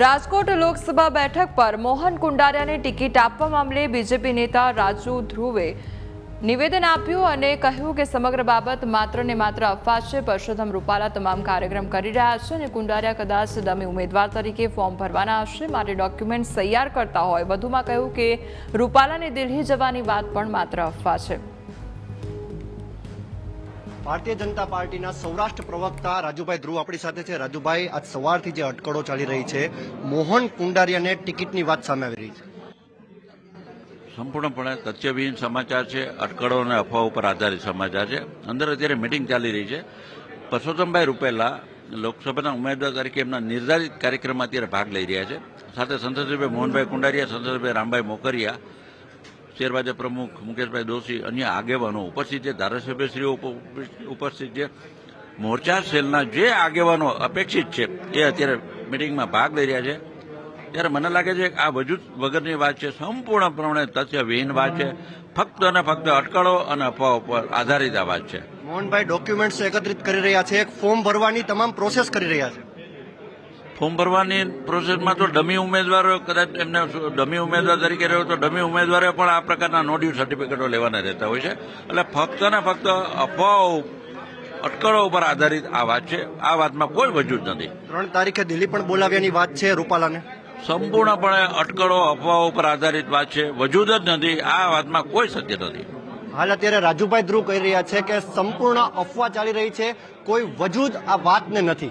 રાજકોટ લોકસભા બેઠક પર મોહન કુંડારિયાને ટિકિટ આપવા મામલે બીજેપી નેતા રાજુ ધ્રુવે નિવેદન આપ્યું અને કહ્યું કે સમગ્ર બાબત માત્ર ને માત્ર અફવા છે. પરસોત્તમ રૂપાલા તમામ કાર્યક્રમ કરી રહ્યા છે અને કુંડારિયા કદાચ દમે ઉમેદવાર તરીકે ફોર્મ ભરવાના હશે. માટે ડોક્યુમેન્ટ તૈયાર કરતા હોય. વધુમાં કહ્યું કે રૂપાલાને દિલ્હી જવાની વાત પણ માત્ર અફવા છે. ભારતીય જનતા પાર્ટીના સૌરાષ્ટ્ર પ્રવક્તા રાજુભાઈ ધ્રુવ આપણી સાથે છે. રાજુભાઈ, આજ સવારથી જે અટકળો ચાલી રહી છે, મોહન કુંડારિયાને ટિકિટની વાત સામે આવી રહી છે. સંપૂર્ણપણે તથ્યવિહીન સમાચાર છે, અટકળો અને અફવાઓ પર આધારિત સમાચાર છે. અંદર અત્યારે મિટિંગ ચાલી રહી છે. પરસોત્તમભાઈ રૂપેલા લોકસભાના ઉમેદવાર તરીકે એમના નિર્ધારિત કાર્યક્રમમાં અત્યારે ભાગ લઈ રહ્યા છે. સાથે સંસદસભ્ય મોહનભાઈ કુંડારિયા, સંસદસભ્ય રામભાઈ મોકરિયા શેર ભાજપ પ્રમુખ મુકેશભાઈ દોશી, અન્ય આગેવાનો ઉપસ્થિત છે. ધારાસભ્યશ્રીઓ ઉપ- ઉપસ્થિત છે. મોરચા સેલના જે આગેવાનો અપેક્ષિત છે, એ અત્યારે મિટિંગમાં ભાગ લઈ રહ્યા છે. ત્યારે મને લાગે છે કે આ વજૂદ વગરની વાત છે. સંપૂર્ણપણે તથ્યવિહીન વાત છે. ફક્ત અને ફક્ત અટકળો અને અફવાઓ પર આધારિત આ વાત છે. મોહનભાઈ ડોક્યુમેન્ટ્સ એકત્રિત કરી રહ્યા છે. એક ફોર્મ ભરવાની તમામ પ્રોસેસ કરી રહ્યા છે. ફોર્મ ભરવાની પ્રોસેસમાં તો ડમી ઉમેદવારો કદાચ એમને ડમી ઉમેદવાર તરીકે રહ્યો તો ડમી ઉમેદવારે પણ આ પ્રકારના નો ડ્યુ સર્ટિફિકેટો લેવાના રહેતા હોય છે. એટલે ફક્ત ને ફક્ત અફવાઓ અટકળો ઉપર આધારિત આ વાત છે. આ વાતમાં કોઈ વજૂદ નથી. ત્રણ તારીખે દિલ્હી પણ બોલાવ્યાની વાત છે રૂપાલાને. સંપૂર્ણપણે અટકળો અફવાઓ ઉપર આધારિત વાત છે. વજૂદ જ નથી. આ વાતમાં કોઈ સત્ય નથી. હાલ અત્યારે રાજુભાઈ ધ્રુવ કહી રહ્યા છે કે સંપૂર્ણ અફવા ચાલી રહી છે. કોઈ વજૂદ આ વાતને નથી.